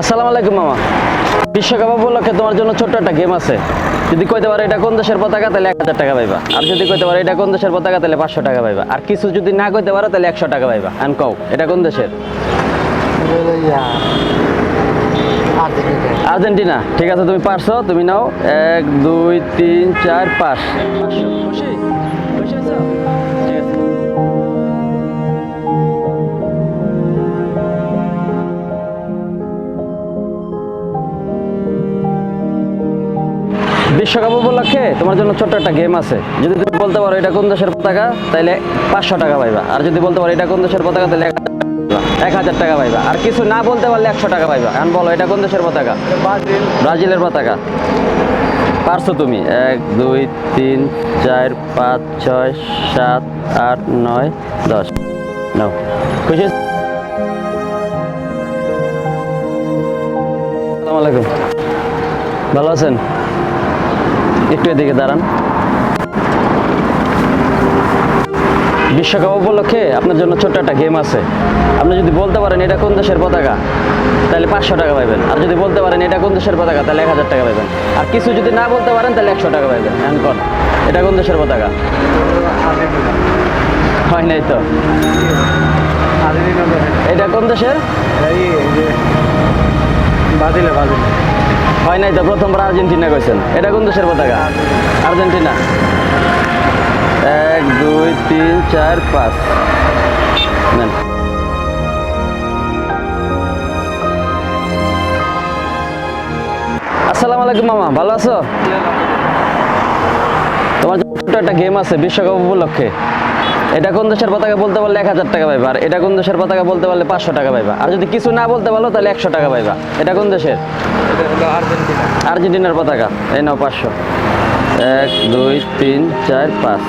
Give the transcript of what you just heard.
আসসালামু আলাইকুম, মামা। বিশ্বকাপ উপলক্ষে তোমার জন্য ছোট্ট একটা গেম আছে। যদি কইতে পারো এটা কোন দেশের পতাকা, তাহলে এক হাজার টাকা পাইবা। আর যদি কইতে পারো এটা কোন দেশের পতাকা, তাহলে পাঁচশো টাকা পাইবা। আর কিছু যদি না কইতে পারো, তাহলে একশো টাকা পাইবা। আন কও, এটা কোন দেশের? আর্জেন্টিনা। ঠিক আছে, তুমি পারছ, তুমি নাও। এক, দুই, তিন, চার, পাঁচ। খুশি? খুশি বিশ্বকাপ উপলক্ষে তোমার জন্য ছোট্ট একটা গেম আছে। যদি তুমি বলতে পারো এটা কোন দেশের পতাকা তাহলে পাঁচশো টাকা পাইবা। আর যদি বলতে পারো এটা কোন দেশের পতাকা তাহলে এক হাজার টাকা পাইবা। আর কিছু না বলতে পারলে একশো টাকা পাইবা। এখন বলো এটা কোন দেশের পতাকা? ব্রাজিলের পতাকা। পারছ তুমি? এক দুই তিন চার পাঁচ ছয় সাত আট নয় দশ। নাও। খুশি আসসালামু আলাইকুম। ভালো আছেন? একটু এদিকে দাঁড়ান। বিশ্বকাপ উপলক্ষে আপনার জন্য ছোট্ট একটা গেম আছে। আপনি যদি বলতে পারেন এটা কোন দেশের পতাকা, তাহলে পাঁচশো টাকা পাইবেন। আর যদি বলতে পারেন এটা কোন দেশের পতাকা, তাহলে এক হাজার টাকা পাইবেন। আর কিছু যদি না বলতে পারেন, তাহলে একশো টাকা পাইবেন। এখন কোন? এটা কোন দেশের পতাকা? হয় নাই তো? এটা কোন দেশের? হয় নাই তো প্রথমবার আর্জেন্টিনা কইছেন এটা কোন দেশের পতাকা? আর্জেন্টিনা। এক, দুই, তিন, চার, পাঁচ। আলাইকুম মামা, ভালো আছো? তোমার ছোট্ট একটা গেম আছে, বিশ্বকাপ উপলক্ষে। এটা কোন দেশের পতাকা বলতে পারলে এক হাজার টাকা পাইবা আর এটা কোন দেশের পতাকা বলতে পারলে পাঁচশো টাকা পাইবা আর যদি কিছু না বলতে পারো তাহলে একশো টাকা পাইবা। এটা কোন দেশের? আর্জেন্টিনার পতাকা এই নাও পাঁচশো। এক দুই তিন চার পাঁচ।